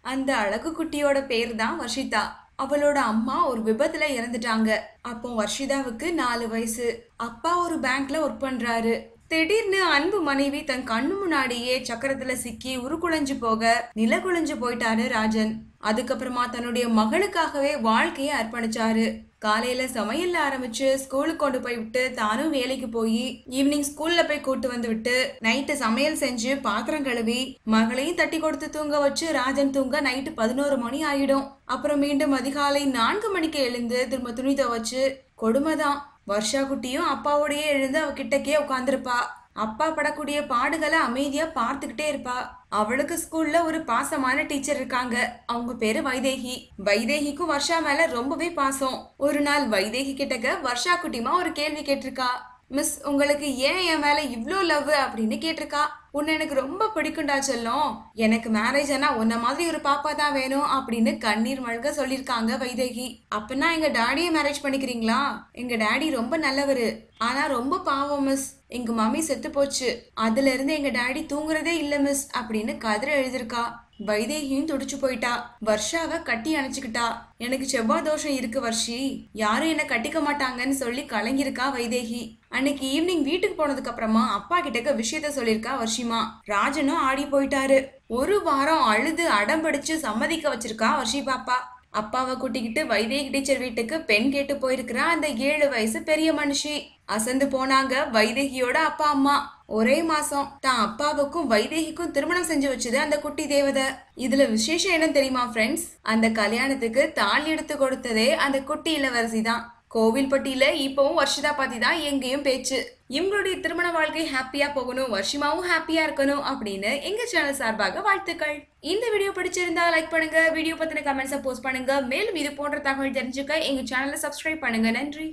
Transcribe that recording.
அந்த அழகு குட்டியோட பேர் தான் வர்ஷிதா. அவளோட அம்மா ஒரு விபத்துல இறந்துட்டாங்க. அப்போ வர்ஷிதாவுக்கு நாலு வயசு. அப்பா ஒரு பேங்க்ல ஒர்க் பண்றாரு. திடீர்னு அன்பு மனைவி தன் கண்ணு முன்னாடியே சக்கரத்துல சிக்கி உருக்குலைஞ்சு போக நிலகுலைஞ்சு போயிட்டாரு ராஜன். அதுக்கப்புறமா தன்னுடைய மகளுக்காகவே வாழ்க்கையை அர்ப்பணிச்சாரு. காலையில சமையல்ல ஆரம்பிச்சு ஸ்கூலுக்கு கொண்டு போய் விட்டு தானும் வேலைக்கு போய் ஈவினிங் ஸ்கூல்ல போய் கூட்டு வந்து விட்டு நைட்டு சமையல் செஞ்சு பாத்திரம் கழுவி மகளையும் தட்டி கொடுத்து தூங்க வச்சு ராஜன் தூங்க நைட்டு பதினோரு மணி ஆயிடும். அப்புறம் மீண்டும் அதிகாலை நான்கு மணிக்கு எழுந்து திரும்ப துணி துவைச்சு கொடுமைதான். வர்ஷா குட்டியும் அப்பாவோடயே எழுந்து அவ கிட்டக்கே உட்காந்துருப்பா அப்பா படக்கூடிய பாடுகளை அமைதியா பார்த்துக்கிட்டே இருப்பா. அவளுக்கு ஸ்கூல்ல ஒரு பாசமான டீச்சர் இருக்காங்க. அவங்க பேரு வைதேகி. வைதேகிக்கும் வர்ஷா மேல ரொம்பவே பாசம். ஒரு நாள் வைதேகி கிட்டக்க வர்ஷா குட்டிமா ஒரு கேள்வி கேட்டிருக்கா. மிஸ் உங்களுக்கு ஏன் என் மேலே இவ்வளோ லவ் அப்படின்னு கேட்டிருக்கா? உன்னை எனக்கு ரொம்ப பிடிக்கும்டா செல்லம். எனக்கு மேரேஜ் ஆனா உன்ன மாதிரி ஒரு பாப்பா தான் வேணும் அப்படின்னு கண்ணீர் மழுக சொல்லியிருக்காங்க வைதேகி. அப்பனா எங்க டாடியை மேரேஜ் பண்ணிக்கிறீங்களா? எங்க டாடி ரொம்ப நல்லவர். ஆனா ரொம்ப பாவம் மிஸ் எங்க மம்மி செத்து போச்சு. அதுல இருந்து எங்க டாடி தூங்குறதே இல்லை மிஸ் அப்படின்னு கதிரை எழுதியிருக்கா. வைதேகியும் துடிச்சு போயிட்டா. வர்ஷாவை கட்டி அணைச்சுக்கிட்டா. எனக்கு செவ்வாய் தோஷம் இருக்கு வர்ஷி. யாரும் என்ன கட்டிக்க மாட்டாங்கன்னு சொல்லி கலங்கியிருக்கா வைதேகி. அன்னைக்கு ஈவினிங் வீட்டுக்கு போனதுக்கு அப்புறமா அப்பா கிட்டக்க விஷயத்த சொல்லியிருக்கா வர்ஷிமா. ராஜனும் ஆடி போயிட்டாரு. ஒரு வாரம் அழுது அடம்பிடிச்சு சம்மதிக்க வச்சிருக்கா வர்ஷி பாப்பா. அப்பாவை கூட்டிக்கிட்டு வைதேகி டீச்சர் வீட்டுக்கு பெண் கேட்டு போயிருக்கிறா. அந்த ஏழு வயசு பெரிய மனுஷி. அசந்து போனாங்க வைதேகியோட அப்பா அம்மா. ஒரே மாசம். தான் அப்பாவுக்கும் வைதேகிக்கும் திருமணம் செஞ்சு வச்சது அந்த குட்டி தேவதை. இதுல விசேஷம் என்ன தெரியுமா ஃப்ரெண்ட்ஸ் அந்த கல்யாணத்துக்கு தாலி எடுத்து கொடுத்ததே அந்த குட்டி இளவரசி தான் கோவில்பட்டியில இப்பவும் வர்ஷிதா பத்தி தான் எங்கேயும் பேச்சு. இவங்களுடைய திருமண வாழ்க்கை ஹாப்பியா போகணும் வர்ஷிமாவும் ஹாப்பியா இருக்கணும் அப்படின்னு எங்க சேனல் சார்பாக வாழ்த்துக்கள். இந்த வீடியோ பிடிச்சிருந்தா லைக் பண்ணுங்க வீடியோ பத்தின கமெண்ட்ஸை போஸ்ட் பண்ணுங்க. மேலும் இது போன்ற தகவல் தெரிஞ்சுக்க எங்க சேனலை சப்ஸ்கிரைப் பண்ணுங்க. நன்றி.